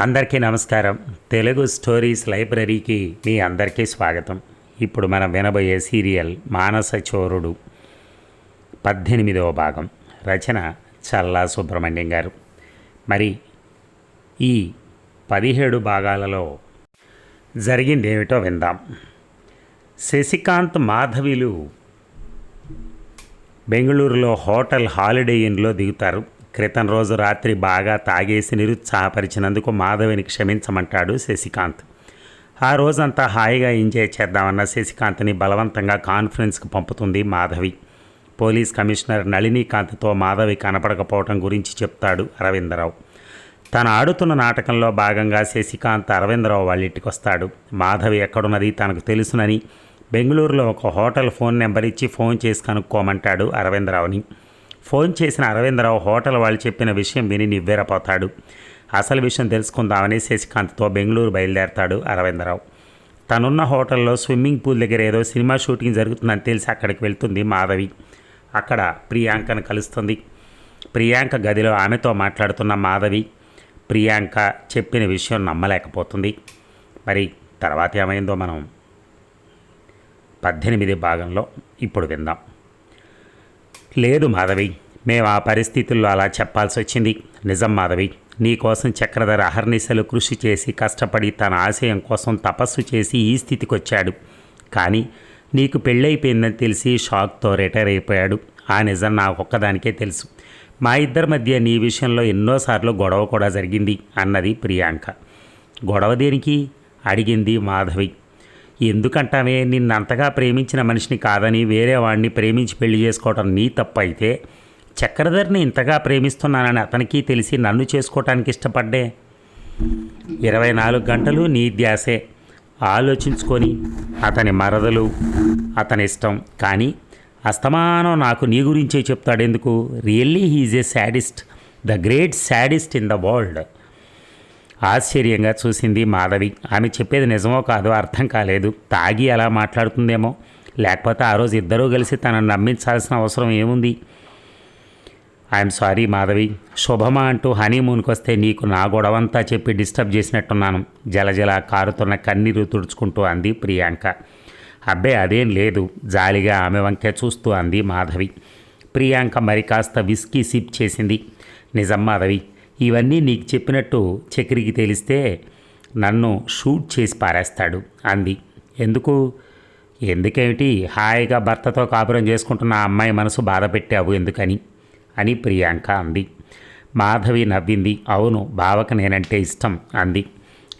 అందరికీ నమస్కారం. తెలుగు స్టోరీస్ లైబ్రరీకి మీ అందరికీ స్వాగతం. ఇప్పుడు మనం వినబోయే సీరియల్ మానస చోరుడు పద్దెనిమిదవ భాగం. రచన చల్లా సుబ్రహ్మణ్యం గారు. మరి ఈ పదిహేడు భాగాలలో జరిగింది ఏమిటో విందాం. శశికాంత్ మాధవిలు బెంగళూరులో హోటల్ హాలిడే ఇన్లో దిగుతారు. క్రితం రోజు రాత్రి బాగా తాగేసి నిరుత్సాహపరిచినందుకు మాధవిని క్షమించమంటాడు శశికాంత్. ఆ రోజంతా హాయిగా ఎంజాయ్ చేద్దామన్న శశికాంత్ని బలవంతంగా కాన్ఫరెన్స్కి పంపుతుంది మాధవి. పోలీస్ కమిషనర్ నళినీకాంత్తో మాధవి కనపడకపోవటం గురించి చెప్తాడు అరవిందరావు. తను ఆడుతున్న నాటకంలో భాగంగా శశికాంత్ అరవిందరావు వాళ్ళ ఇంటికి వస్తాడు మాధవి ఎక్కడున్నది తనకు తెలుసునని బెంగళూరులో ఒక హోటల్ ఫోన్ నెంబర్ ఇచ్చి ఫోన్ చేసి కనుక్కోమంటాడు అరవిందరావుని. ఫోన్ చేసిన అరవిందరావు హోటల్ వాళ్ళు చెప్పిన విషయం విని నివ్వెరపోతాడు. అసలు విషయం తెలుసుకుందామని శశికాంత్తో బెంగళూరు బయలుదేరతాడు అరవిందరావు. తనున్న హోటల్లో స్విమ్మింగ్ పూల్ దగ్గర ఏదో సినిమా షూటింగ్ జరుగుతుందని తెలిసి అక్కడికి వెళ్తుంది మాధవి. అక్కడ ప్రియాంకను కలుస్తుంది. ప్రియాంక గదిలో ఆమెతో మాట్లాడుతున్న మాధవి ప్రియాంక చెప్పిన విషయం నమ్మలేకపోతుంది. మరి తర్వాత ఏమైందో మనం పద్దెనిమిది భాగంలో ఇప్పుడు విందాం. లేదు మాధవి మేము ఆ పరిస్థితుల్లో అలా చెప్పాల్సి వచ్చింది నిజం మాధవి నీ కోసం చక్రధర అహర్నిశలు కృషి చేసి కష్టపడి తన ఆశయం కోసం తపస్సు చేసి ఈ స్థితికి వచ్చాడు కానీ నీకు పెళ్ళైపోయిందని తెలిసి షాక్తో రిటైర్ అయిపోయాడు. ఆ నిజం నాకు ఒక్కదానికే తెలుసు. మా ఇద్దరి మధ్య నీ విషయంలో ఎన్నోసార్లు గొడవ కూడా జరిగింది అన్నది ప్రియాంక. గొడవ దేనికి? అడిగింది మాధవి. ఎందుకంటావే నిన్నంతగా ప్రేమించిన మనిషిని కాదని వేరే వాడిని ప్రేమించి పెళ్ళి చేసుకోవటం నీ తప్పు అయితే చక్రధర్ని ఇంతగా ప్రేమిస్తున్నానని అతనికి తెలిసి నన్ను చేసుకోవటానికి ఇష్టపడ్డే. ఇరవై నాలుగు గంటలు నీ ధ్యాసే. ఆలోచించుకొని అతని మరదలు అతని ఇష్టం. కానీ అస్తమానం నాకు నీ గురించే చెప్తాడెందుకు? Really he's a sadist the great sadist in the world. ఆశ్చర్యంగా చూసింది మాధవి. ఆమె చెప్పేది నిజమో కాదో అర్థం కాలేదు. తాగి అలా మాట్లాడుతుందేమో. లేకపోతే ఆ రోజు ఇద్దరూ కలిసి తనను నమ్మించాల్సిన అవసరం ఏముంది? I'm sorry Madhavi. శుభమా అంటూ హనీమూన్కి వస్తే నీకు నా గొడవంతా చెప్పి డిస్టర్బ్ చేసినట్టున్నాను. జలజల కారుతున్న కన్నీరు తుడుచుకుంటూ అంది ప్రియాంక. అబ్బే అదేం లేదు. జాలిగా ఆమె వంకే చూస్తూ అంది మాధవి. ప్రియాంక మరి కాస్త విస్కీ సిప్ చేసింది. నిజం మాధవి ఇవన్నీ నీకు చెప్పినట్టు చక్రికి తెలిస్తే నన్ను షూట్ చేసి పారేస్తాడు అంది. ఎందుకు? ఎందుకేమిటి? హాయిగా భర్తతో కాపురం చేసుకుంటున్న ఆ అమ్మాయి మనసు బాధ పెట్టావు ఎందుకని? అని ప్రియాంక అంది. మాధవి నవ్వింది. అవును బావకు నేనంటే ఇష్టం అంది.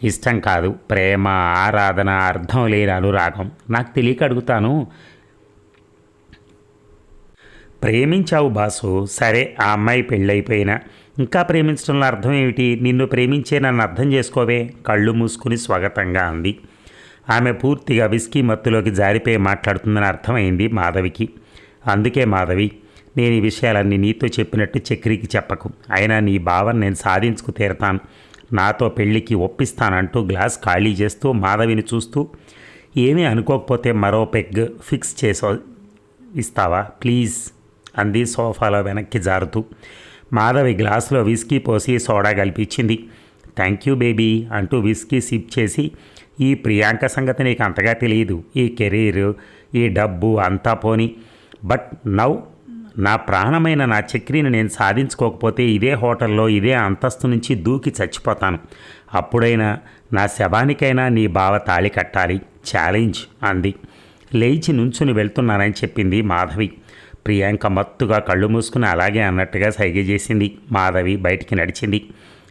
ఇష్టం కాదు ప్రేమ ఆరాధన అర్థం లేని అనురాగం. నాకు తెలియక అడుగుతాను. ప్రేమించావు బాసు. సరే ఆ అమ్మాయి పెళ్ళైపోయినా. ఇంకా ప్రేమించడంలో అర్థం ఏమిటి? నిన్ను ప్రేమించే నన్ను అర్థం చేసుకోవే? కళ్ళు మూసుకుని స్వాగతంగా అంది. ఆమె పూర్తిగా విస్కీ మత్తులోకి జారిపోయి మాట్లాడుతుందని అర్థమైంది మాధవికి. అందుకే మాధవి నేను ఈ విషయాలన్నీ నీతో చెప్పినట్టు చక్రికి చెప్పకు. అయినా నీ భావన నేను సాధించుకు తీరతాను. నాతో పెళ్ళికి ఒప్పిస్తానంటూ గ్లాస్ ఖాళీ చేస్తూ మాధవిని చూస్తూ ఏమీ అనుకోకపోతే మరో పెగ్ ఫిక్స్ చేసో ఇస్తావా? ప్లీజ్ అంది సోఫాలో వెనక్కి జారుతూ. మాధవి గ్లాసులో విస్కీ పోసి సోడా కలిపించింది థ్యాంక్ యూ బేబీ అంటూ విస్కీ సిప్ చేసి ఈ ప్రియాంక సంగతి నీకు అంతగా తెలియదు ఈ కెరీర్ ఈ డబ్బు అంతా పోని. బట్ నౌ నా ప్రాణమైన నా చక్రీని నేను సాధించుకోకపోతే ఇదే హోటల్లో ఇదే అంతస్తు నుంచి దూకి చచ్చిపోతాను. అప్పుడైనా నా శవానికైనా నీ బావ తాళి కట్టాలి. ఛాలెంజ్ అంది. లేచి నుంచుని వెళ్తున్నానని చెప్పింది మాధవి. ప్రియాంక మత్తుగా కళ్ళు మూసుకుని అలాగే అన్నట్టుగా సైగ చేసింది. మాధవి బయటికి నడిచింది.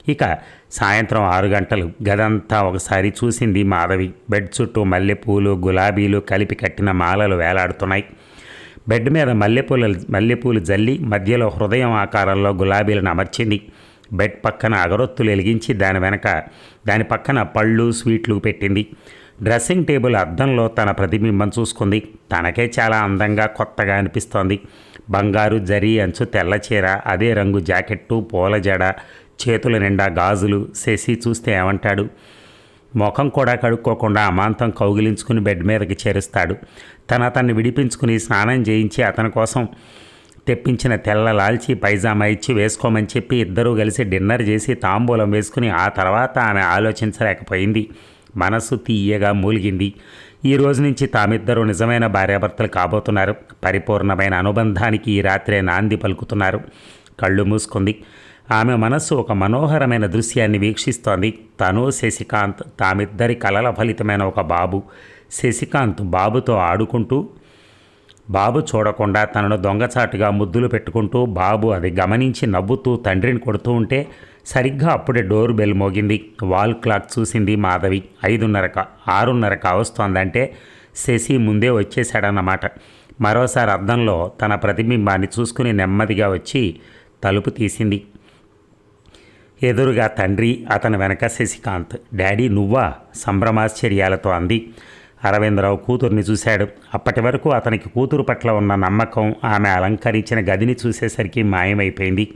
ఇక సాయంత్రం ఆరు గంటలు గదంతా ఒకసారి చూసింది మాధవి. బెడ్ చుట్టూ మల్లెపూలు గులాబీలు కలిపి కట్టిన మాలలు వేలాడుతున్నాయి. బెడ్ మీద మల్లెపూల మల్లెపూలు జల్లి మధ్యలో హృదయం ఆకారంలో గులాబీలను అమర్చింది. బెడ్ పక్కన అగరొత్తులు వెలిగించి దాని వెనక దాని పక్కన పళ్ళు స్వీట్లు పెట్టింది. డ్రెస్సింగ్ టేబుల్ అద్దంలో తన ప్రతిబింబం చూసుకుంది. తనకే చాలా అందంగా కొత్తగా అనిపిస్తోంది. బంగారు జరీ అంచు తెల్ల చీర అదే రంగు జాకెట్టు పూల జడ చేతుల నిండా గాజులు శశి చూస్తే ఏమంటాడు? ముఖం కూడా కడుక్కోకుండా అమాంతం కౌగిలించుకుని బెడ్ మీదకి చేరుస్తాడు. తన అతన్ని విడిపించుకుని స్నానం చేయించి అతని కోసం తెప్పించిన తెల్ల లాల్చి పైజామా ఇచ్చి వేసుకోమని చెప్పి ఇద్దరూ కలిసి డిన్నర్ చేసి తాంబూలం వేసుకుని ఆ తర్వాత ఆమె ఆలోచించలేకపోయింది. మనసు తీయగా మూలిగింది. ఈ రోజు నుంచి తామిద్దరూ నిజమైన భార్యాభర్తలు కాబోతున్నారు. పరిపూర్ణమైన అనుబంధానికి ఈ రాత్రే నాంది పలుకుతున్నారు. కళ్ళు మూసుకుంది. ఆమె మనస్సు ఒక మనోహరమైన దృశ్యాన్ని వీక్షిస్తోంది. తను శశికాంత్ తామిద్దరి కలల ఫలితమైన ఒక బాబు. శశికాంత్ బాబుతో ఆడుకుంటూ బాబు చూడకుండా తనను దొంగచాటుగా ముద్దులు పెట్టుకుంటూ బాబు అది గమనించి నవ్వుతూ తండ్రిని కొడుతూ ఉంటే సరిగ్గా అప్పుడే డోర్ బెల్ మోగింది. వాల్ క్లాక్ చూసింది మాధవి. ఐదున్నరక ఆరున్నరక వస్తోందంటే శశి ముందే వచ్చేశాడన్నమాట. మరోసారి అద్దంలో తన ప్రతిబింబాన్ని చూసుకుని నెమ్మదిగా వచ్చి తలుపు తీసింది. ఎదురుగా తండ్రి అతని వెనక శశికాంత్. డాడీ నువ్వా? సంభ్రమాశ్చర్యాలతో అంది. అరవిందరావు కూతుర్ని చూశాడు. అప్పటి వరకు అతనికి కూతురు పట్ల ఉన్న నమ్మకం ఆమె అలంకరించిన గదిని చూసేసరికి మాయమైపోయింది.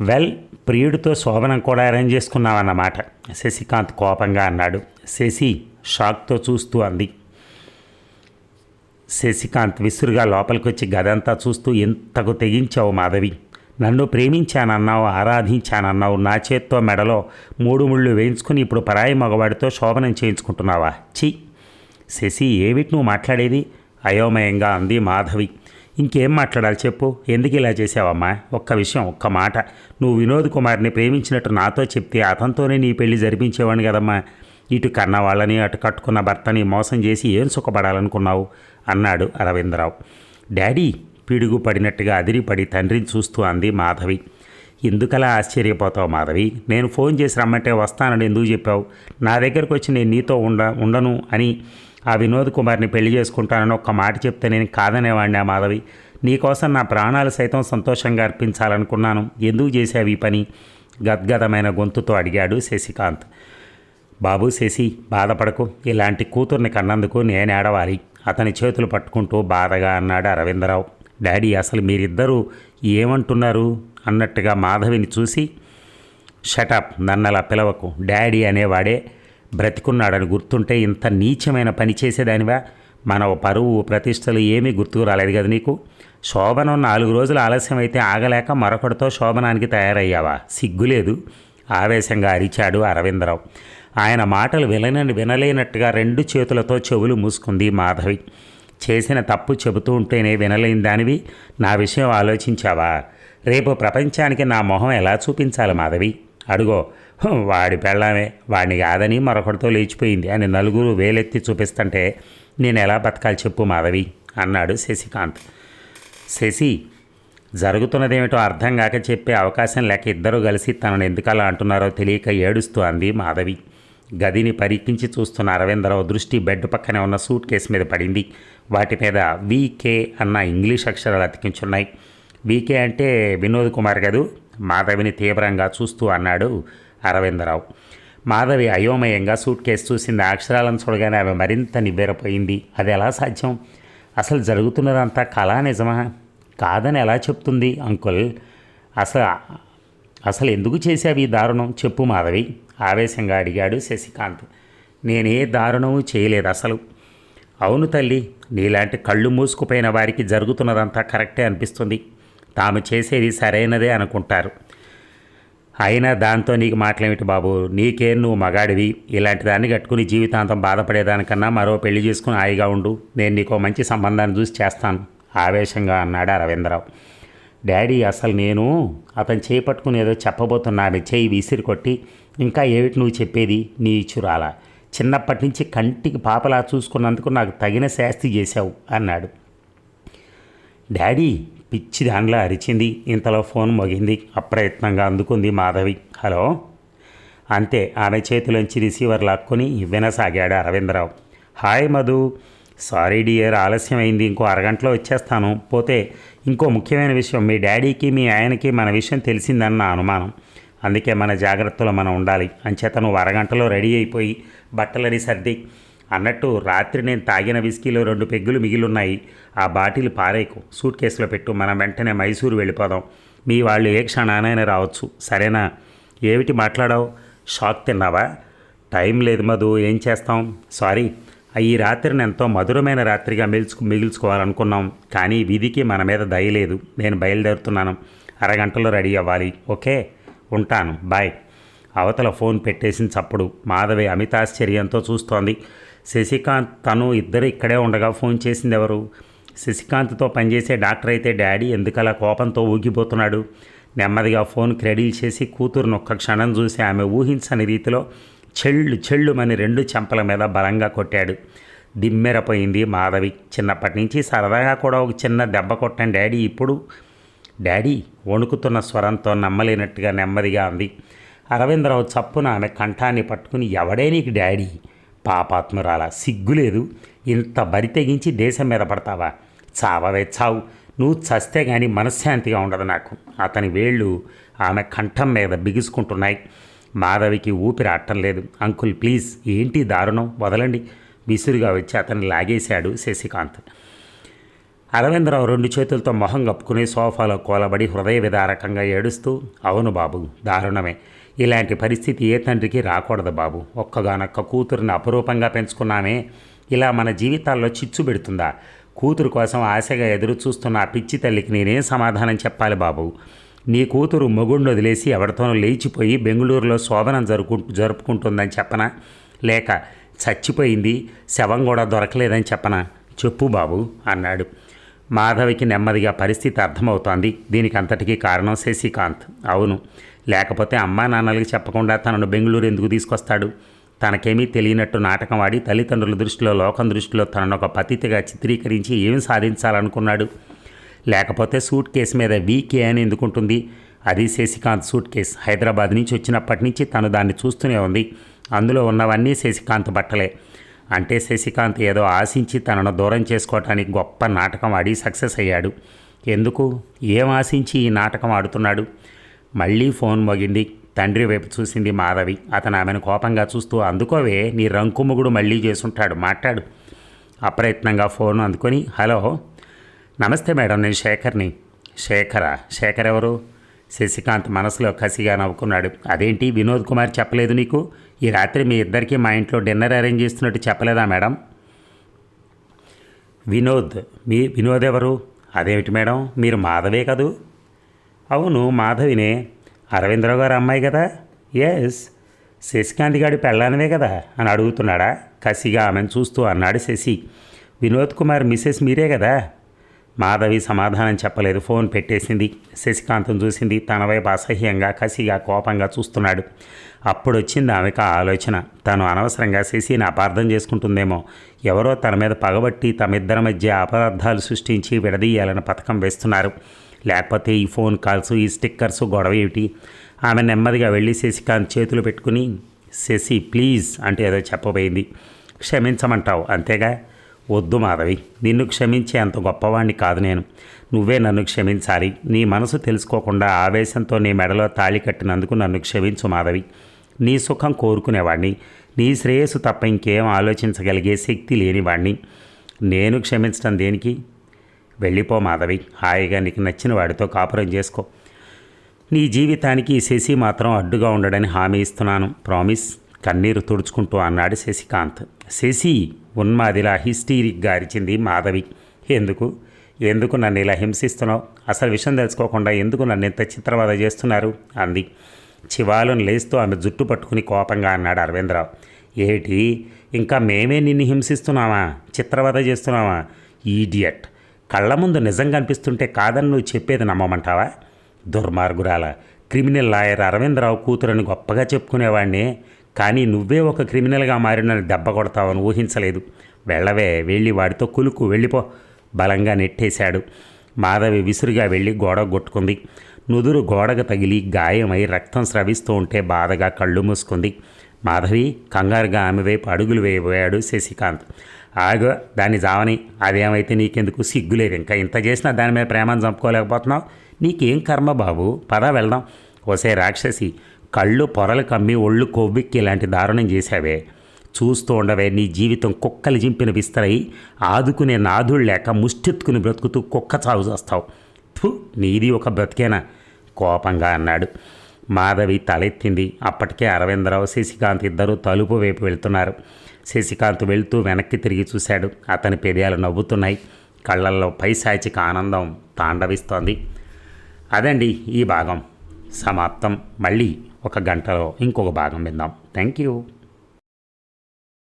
వెల్ ప్రియుడితో శోభనం కూడా అరేంజ్ చేసుకున్నావన్నమాట శశికాంత్ కోపంగా అన్నాడు. శశి షాక్తో చూస్తూ అంది. శశికాంత్ విసురుగా లోపలికి వచ్చి గదంతా చూస్తూ ఎంతకు తెగించావు మాధవి నన్ను ప్రేమించానన్నావు ఆరాధించానన్నావు నా చేత్తో మెడలో మూడు ముళ్ళు వేయించుకుని ఇప్పుడు పరాయి మగవాడితో శోభనం చేయించుకుంటున్నావా? ఛీ! శశి ఏమిటి నువ్వు మాట్లాడేది? అయోమయంగా అంది మాధవి. ఇంకేం మాట్లాడాలి చెప్పు? ఎందుకు ఇలా చేసావమ్మా ఒక్క విషయం ఒక్క మాట. నువ్వు వినోద్ కుమార్ని ప్రేమించినట్టు నాతో చెప్తే అతనితోనే నీ పెళ్ళి జరిపించేవాడిని కదమ్మా. ఇటు కన్న వాళ్ళని అటు కట్టుకున్న భర్తని మోసం చేసి ఏం సుఖపడాలనుకున్నావు? అన్నాడు అరవిందరావు. డాడీ పిడుగుపడినట్టుగా అదిరిపడి తండ్రిని చూస్తూ అంది మాధవి. ఎందుకలా ఆశ్చర్యపోతావు మాధవి? నేను ఫోన్ చేసి రమ్మంటే వస్తానని ఎందుకు చెప్పావు? నా దగ్గరకు వచ్చి నేను నీతో ఉండ ఉండను అని ఆ వినోద్ కుమార్ని పెళ్ళి చేసుకుంటానని ఒక్క మాట చెప్తే నేను కాదనేవాడిని ఆ మాధవి నీకోసం నా ప్రాణాలు సైతం సంతోషంగా అర్పించాలనుకున్నాను. ఎందుకు చేసావు ఈ పని? గద్గదమైన గొంతుతో అడిగాడు శశికాంత్. బాబు శశి బాధపడకు. ఇలాంటి కూతుర్ని కన్నందుకు నేను ఏడవాలి అతని చేతులు పట్టుకుంటూ బాధగా అన్నాడు అరవిందరావు. డాడీ అసలు మీరిద్దరూ ఏమంటున్నారు? అన్నట్టుగా మాధవిని చూసి షటప్ నన్నలా పిలవకు. డాడీ అనేవాడే బ్రతికున్నాడని గుర్తుంటే ఇంత నీచమైన పని చేసేదానివా? మన పరువు ప్రతిష్టలు ఏమీ గుర్తుకు రాలేదు కదా నీకు? శోభనం నాలుగు రోజులు ఆలస్యం అయితే ఆగలేక మరొకటితో శోభనానికి తయారయ్యావా? సిగ్గులేదు. ఆవేశంగా అరిచాడు అరవిందరావు. ఆయన మాటలు వినని వినలేనట్టుగా రెండు చేతులతో చెవులు మూసుకుంది మాధవి. చేసిన తప్పు చెబుతూ ఉంటేనే వినలేని దానివి. నా విషయం ఆలోచించావా? రేపు ప్రపంచానికి నా మొహం ఎలా చూపించాలి మాధవి? అడుగో. వాడి పెళ్ళామే. వాడిని కాదని మరొకటితో లేచిపోయింది అని నలుగురు వేలెత్తి చూపిస్తుంటే నేను ఎలా బతకాలి చెప్పు మాధవి? అన్నాడు శశికాంత్. శశి జరుగుతున్నదేమిటో అర్థం కాక చెప్పే అవకాశం లేక ఇద్దరూ కలిసి తనను ఎందుకలా అంటున్నారో తెలియక ఏడుస్తూ అంది మాధవి. గదిని పరీక్షించి చూస్తున్న అరవిందరావు దృష్టి బెడ్ పక్కనే ఉన్న సూట్ కేసు మీద పడింది. వాటి మీద వీకే అన్న ఇంగ్లీష్ అక్షరాలు అతికించున్నాయి. వీకే అంటే వినోద్ కుమార్ గదు మాధవిని తీవ్రంగా చూస్తూ అన్నాడు అరవిందరావు. మాధవి అయోమయంగా సూట్ కేసు చూసింది. అక్షరాలను చూడగానే ఆమె మరింత నివ్వెరపోయింది. అది ఎలా సాధ్యం? అసలు జరుగుతున్నదంతా కళా నిజమా? కాదని ఎలా చెప్తుంది అంకుల్? అసలు అసలు ఎందుకు చేసావు ఈ దారుణం? చెప్పు మాధవి. ఆవేశంగా అడిగాడు శశికాంత్. నేనే దారుణము చేయలేదు అసలు. అవును తల్లి నీలాంటి కళ్ళు మూసుకుపోయిన వారికి జరుగుతున్నదంతా కరెక్టే అనిపిస్తుంది. తాము చేసేది సరైనదే అనుకుంటారు. అయినా దాంతో నీకు మాటలేమిటి బాబు? నీకేం? నువ్వు మగాడివి. ఇలాంటి దాన్ని కట్టుకుని జీవితాంతం బాధపడేదానికన్నా మరో పెళ్ళి చేసుకుని హాయిగా ఉండు. నేను నీకు మంచి సంబంధాన్ని చూసి చేస్తాను. ఆవేశంగా అన్నాడు అరవిందరావు. డాడీ అసలు నేను అతను చేపట్టుకుని ఏదో చెప్పబోతున్నాను చేయి విసిరి కొట్టి ఇంకా ఏమిటి నువ్వు చెప్పేది? నీ ఇచ్చురాల. చిన్నప్పటి నుంచి కంటికి పాపలా చూసుకున్నందుకు నాకు తగిన శాస్తి చేశావు అన్నాడు. డాడీ పిచ్చి దానిలో అరిచింది. ఇంతలో ఫోన్ మోగింది. అప్రయత్నంగా అందుకుంది మాధవి. హలో? అంతే. ఆమె చేతిలోంచి రిసీవర్ లాక్కొని వినసాగాడు Aravindarao. Hi Madhu. Sorry dear ఆలస్యమైంది ఇంకో అరగంటలో వచ్చేస్తాను. పోతే ఇంకో ముఖ్యమైన విషయం మీ డాడీకి మీ ఆయనకి మన విషయం తెలిసిందని నా అనుమానం. అందుకే మన జాగ్రత్తలో మనం ఉండాలి. అంచేత నువ్వు అరగంటలో రెడీ అయిపోయి బట్టలని సర్ది అన్నట్టు రాత్రి నేను తాగిన విస్కీలో రెండు పెగ్గులు మిగిలిన్నాయి. ఆ బాటిల్ పారేకు. సూట్ కేసులో పెట్టు. మనం వెంటనే మైసూరు వెళ్ళిపోదాం. మీ వాళ్ళు ఏ క్షణానైనా రావచ్చు. సరేనా? ఏమిటి మాట్లాడావు? షాక్ తిన్నావా? టైం లేదు మధు. ఏం చేస్తాం? సారీ. ఈ రాత్రిని ఎంతో మధురమైన రాత్రిగా మిల్చుకు మిగిల్చుకోవాలనుకున్నాం. కానీ విధికి మన మీద దయలేదు నేను బయలుదేరుతున్నాను. అరగంటలో రెడీ అవ్వాలి. ఓకే? ఉంటాను. బాయ్. అవతల ఫోన్ పెట్టేసిన చప్పుడు. మాధవి అమితాశ్చర్యంతో చూస్తోంది. శశికాంత్ తను ఇద్దరు ఇక్కడే ఉండగా ఫోన్ చేసింది ఎవరు? శశికాంత్తో పనిచేసే డాక్టర్ అయితే డాడీ. ఎందుకలా కోపంతో ఊగిపోతున్నాడు? నెమ్మదిగా ఫోన్ క్రెడీల్ చేసి కూతురును ఒక్క క్షణం చూసి ఆమె ఊహించని రీతిలో చెళ్ళు చెళ్ళుమని రెండు చెంపల మీద బలంగా కొట్టాడు. దిమ్మెరపోయింది మాధవి. చిన్నప్పటి నుంచి సరదాగా కూడా ఒక చిన్న దెబ్బ కొట్టాను డాడీ. ఇప్పుడు డాడీ వణుకుతున్న స్వరంతో నమ్మలేనట్టుగా నెమ్మదిగా అంది. అరవిందరావు చప్పున ఆమె కంఠాన్ని పట్టుకుని ఎవడే నీకు డాడీ? పాపాత్మురాల? సిగ్గులేదు. ఇంత బరి తెగించి దేశం మీద పడతావా? చావవే చావు. నువ్వు చస్తే కానీ మనశ్శాంతిగా ఉండదు నాకు. అతని వేళ్ళు ఆమె కంఠం మీద బిగుసుకుంటున్నాయి. మాధవికి ఊపిరి అట్టం లేదు. అంకుల్ ప్లీజ్ ఏంటి దారుణం? వదలండి. విసురుగా వచ్చి అతన్ని లాగేశాడు శశికాంత్. అరవిందరావు రెండు చేతులతో మొహం కప్పుకుని సోఫాలో కోలబడి హృదయ విదారకంగా ఏడుస్తూ అవును బాబు దారుణమే. ఇలాంటి పరిస్థితి ఏ తండ్రికి రాకూడదు బాబు. ఒక్కగానొక్క కూతురుని అపురూపంగా పెంచుకున్నామే. ఇలా మన జీవితాల్లో చిచ్చు పెడుతుందా? కూతురు కోసం ఆశగా ఎదురు చూస్తున్న ఆ పిచ్చి తల్లికి నేనేం సమాధానం చెప్పాలి బాబు? నీ కూతురు మొగుడిని వదిలేసి ఎవరితోనూ లేచిపోయి బెంగళూరులో శోభనం జరుపు జరుపుకుంటుందని చెప్పనా? లేక చచ్చిపోయింది శవం కూడా దొరకలేదని చెప్పనా? చెప్పు బాబు అన్నాడు. మాధవికి నెమ్మదిగా పరిస్థితి అర్థమవుతోంది. దీనికి అంతటికీ కారణం శశికాంత్. అవును. లేకపోతే అమ్మా నాన్నలకి చెప్పకుండా తనను బెంగళూరు ఎందుకు తీసుకొస్తాడు? తనకేమీ తెలియనట్టు నాటకం ఆడి తల్లిదండ్రుల దృష్టిలో లోకం దృష్టిలో తనను ఒక పతితిగా చిత్రీకరించి ఏమి సాధించాలనుకున్నాడు? లేకపోతే సూట్ కేసు మీద వీకే అని ఎందుకుంటుంది? అది శశికాంత్ సూట్ కేస్. హైదరాబాద్ నుంచి వచ్చినప్పటి నుంచి తను దాన్ని చూస్తూనే ఉంది. అందులో ఉన్నవన్నీ శశికాంత్ బట్టలే. అంటే శశికాంత్ ఏదో ఆశించి తనను దూరం చేసుకోవటానికి గొప్ప నాటకం ఆడి సక్సెస్ అయ్యాడు. ఎందుకు? ఏం ఆశించి ఈ నాటకం ఆడుతున్నాడు? మళ్ళీ ఫోన్ మోగింది. తండ్రి వైపు చూసింది మాధవి. అతను ఆమెను కోపంగా చూస్తూ అందుకోవే నీ రంకుముగుడు మళ్ళీ చేసుంటాడు. మాట్లాడు. అప్రయత్నంగా ఫోన్ అందుకొని హలో నమస్తే మేడం నేను శేఖర్ని. శేఖరా? శేఖర్ ఎవరు శశికాంత్ మనసులో కసిగా నవ్వుకున్నాడు. అదేంటి? వినోద్ కుమార్ చెప్పలేదు నీకు? ఈ రాత్రి మీ ఇద్దరికీ మా ఇంట్లో డిన్నర్ అరేంజ్ చేస్తున్నట్టు చెప్పలేదా మేడం? వినోద్ మీ వినోద్ ఎవరు? అదేమిటి మేడం? మీరు మాధవే కదూ? అవును మాధవినే. అరవిందరావు గారు అమ్మాయి కదా? ఎస్ శశికాంత్ గారి పెళ్ళానివే కదా? అని అడుగుతున్నాడా? కసిగా ఆమెను చూస్తూ అన్నాడు శశి. వినోద్ కుమార్ మిస్సెస్ మీరే కదా? మాధవి సమాధానం చెప్పలేదు. ఫోన్ పెట్టేసింది. శశికాంతం చూసింది. తన వైపు అసహ్యంగా కసిగా కోపంగా చూస్తున్నాడు. అప్పుడు వచ్చింది ఆమెకు ఆ ఆలోచన. తను అనవసరంగా శశిని అపార్థం చేసుకుంటుందేమో. ఎవరో తన మీద పగబట్టి తమిద్దరి మధ్య అపరాధాలు సృష్టించి విడదీయాలని పథకం వేస్తున్నారు. లేకపోతే ఈ ఫోన్ కాల్స్ ఈ స్టిక్కర్స్ గొడవ ఏమిటి? ఆమె నెమ్మదిగా వెళ్ళి శశికాంత్ చేతులు పెట్టుకుని శశి ప్లీజ్ అంటే ఏదో చెప్పబోయింది. క్షమించమంటావు అంతేగా? వద్దు మాధవి నిన్ను క్షమించే అంత గొప్పవాణ్ణి కాదు నేను. నువ్వే నన్ను క్షమించాలి. నీ మనసు తెలుసుకోకుండా ఆవేశంతో నీ మెడలో తాళి కట్టినందుకు నన్ను క్షమించు మాధవి. నీ సుఖం కోరుకునేవాడిని నీ శ్రేయస్సు తప్ప ఇంకేం ఆలోచించగలిగే శక్తి లేనివాడిని నేను క్షమించడం దేనికి? వెళ్ళిపో మాధవి హాయిగా నీకు నచ్చిన వాడితో కాపురం చేసుకో. నీ జీవితానికి ఈ శశి మాత్రం అడ్డుగా ఉండడని హామీ ఇస్తున్నాను. ప్రామిస్. కన్నీరు తుడుచుకుంటూ అన్నాడు శశికాంత్. శశి ఉన్మాదిలా హిస్టీరిక్గా అరిచింది మాధవి. ఎందుకు? ఎందుకు నన్ను ఇలా హింసిస్తున్నావు? అసలు విషయం తెలుసుకోకుండా ఎందుకు నన్ను ఇంత చిత్రవద చేస్తున్నారు? అంది. చివాలను లేస్తూ ఆమె జుట్టు పట్టుకుని కోపంగా అన్నాడు అరవిందరావు. ఏటి? ఇంకా మేమే నిన్ను హింసిస్తున్నావా చిత్రవద చేస్తున్నావా ఈడియట్. కళ్ళ ముందు నిజం కనిపిస్తుంటే కాదని నువ్వు చెప్పేది నమ్మమంటావా? దుర్మార్గురాల. క్రిమినల్ లాయర్ అరవిందరావు కూతురని గొప్పగా చెప్పుకునేవాడిని కానీ నువ్వే ఒక క్రిమినల్గా మారినని దెబ్బ కొడతావని ఊహించలేదు. వెళ్ళవే వెళ్ళి వాడితో కులుకు వెళ్ళిపో. బలంగా నెట్టేశాడు. మాధవి విసురుగా వెళ్ళి గోడ కొట్టుకుంది. నుదురు గోడకు తగిలి గాయమై రక్తం స్రవిస్తూ ఉంటే బాధగా కళ్ళు మూసుకుంది. మాధవి కంగారుగా ఆమె వైపు అడుగులు వేయబోయాడు శశికాంత్. ఆగో దాన్ని జావని అదేమైతే నీకెందుకు? సిగ్గులేదు ఇంకా. ఇంత చేసినా దాని మీద ప్రేమను చంపుకోలేకపోతున్నావు. నీకేం కర్మ బాబు? పద వెళ్దాం. ఓసే రాక్షసి కళ్ళు పొరలు కమ్మి ఒళ్ళు కొవ్విక్కి ఇలాంటి దారుణం చేశావే. చూస్తూ ఉండవే నీ జీవితం కుక్కలు జింపిన విస్తరై ఆదుకునే నాదుడు లేక ముష్టెత్తుకుని బ్రతుకుతూ కుక్క చావు చేస్తావు. థు నీది ఒక బ్రతికేనా? కోపంగా అన్నాడు. మాధవి తలెత్తింది. అప్పటికే అరవిందరావు శశికాంత్ ఇద్దరు తలుపు వైపు వెళ్తున్నారు. శశికాంత్ వెళ్తూ వెనక్కి తిరిగి చూశాడు. అతని పెదయాలు నవ్వుతున్నాయి. కళ్ళల్లో పైశాచిక ఆనందం తాండవిస్తోంది. అదండి ఈ భాగం. సమాప్తం. మళ్ళీ ఒక గంటలో ఇంకొక భాగం విందాం. Thank you